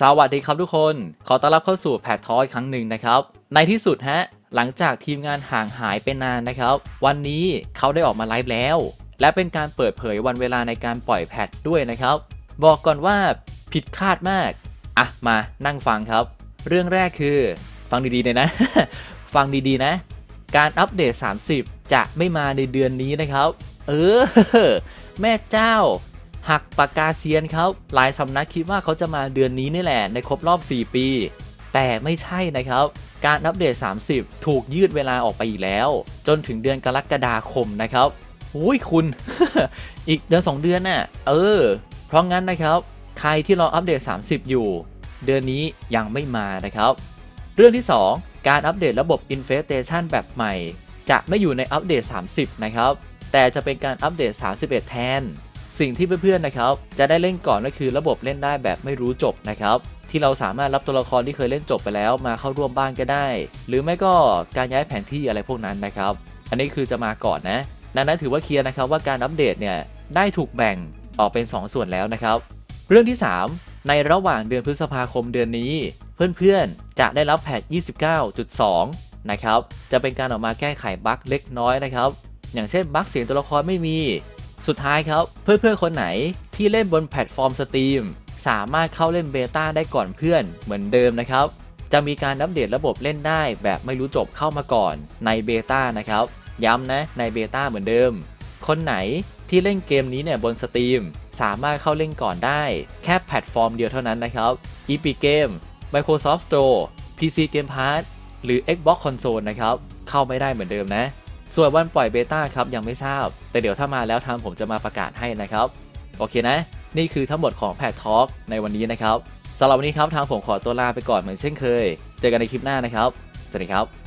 สวัสดีครับทุกคน ขอต้อนรับเข้าสู่แพททอยครั้งหนึ่งนะครับ ในที่สุดฮะ หลังจากทีมงานห่างหายไปนานนะครับ วันนี้เขาได้ออกมาไลฟ์แล้ว และเป็นการเปิดเผยวันเวลาในการปล่อยแพทด้วยนะครับ บอกก่อนว่าผิดคาดมาก อะ มานั่งฟังครับ เรื่องแรกคือ ฟังดีๆเลยนะ ฟังดีๆนะ การอัปเดต 30 จะไม่มาในเดือนนี้นะครับ เออ แม่เจ้า หักปากกาเซียนครับหลายสำนักคิดว่าเขาจะมาเดือนนี้นี่แหละในครบรอบ 4 ปี แต่ไม่ใช่นะครับ การอัปเดต 30 ถูกยืดเวลาออกไปอีกแล้ว จนถึงเดือนกรกฎาคมนะครับอุ้ยคุณ อีกเดือน 2 เดือนน่ะ เออ เพราะงั้นนะครับ ใครที่รออัปเดต 30 อยู่ เดือนนี้ยังไม่มานะครับ เรื่องที่ 2 การอัปเดตระบบ Infestation แบบใหม่ จะไม่อยู่ในอัปเดต 30 นะครับ แต่จะเป็นการอัปเดต 31 แทน สิ่งที่เพื่อนๆนะครับจะได้เล่นก่อนก็คือระบบเล่นได้แบบไม่รู้จบนะครับที่เราสามารถรับตัวละครที่เคยเล่นจบไปแล้วมาเข้าร่วมบ้านก็ได้ หรือไม่ก็การย้ายแผนที่อะไรพวกนั้นนะครับ อันนี้คือจะมาก่อนนะดังนั้นถือว่าเคลียร์นะครับว่าการอัปเดตเนี่ยได้ถูกแบ่งออกเป็น 2 ส่วนแล้วนะครับ เรื่องที่ 3 ในระหว่างเดือนพฤษภาคมเดือนนี้ เพื่อนๆจะได้รับแพท29.2 นะครับ จะเป็นการออกมาแก้ไขบั๊กเล็กน้อยนะครับ อย่างเช่นบั๊กเสียงตัวละครไม่มี สุดท้ายครับ เพื่อนๆคนไหนที่เล่นบนแพลตฟอร์มสตรีมสามารถเข้าเล่นเบต้าได้ก่อนเพื่อนเหมือนเดิมนะครับ จะมีการอัปเดตระบบเล่นได้แบบไม่รู้จบเข้ามาก่อนในเบต้านะครับ ย้ำนะในเบต้าเหมือนเดิม คนไหนที่เล่นเกมนี้เนี่ยบนสตรีมสามารถเข้าเล่นก่อนได้ แค่แพลตฟอร์มเดียวเท่านั้นนะครับ Epic Game Microsoft Store PC Game Pass หรือ Xbox Console นะครับ เข้าไม่ได้เหมือนเดิมนะ ส่วนวันปล่อยเบต้าครับยังไม่ทราบ แต่เดี๋ยวถ้ามาแล้วทางผมจะมาประกาศให้นะครับ โอเคนะ นี่คือทั้งหมดของแพททอล์กในวันนี้นะครับสำหรับวันนี้ครับทางผมขอตัวลาไปก่อนเหมือนเช่นเคย เจอกันในคลิปหน้านะครับ สวัสดีครับ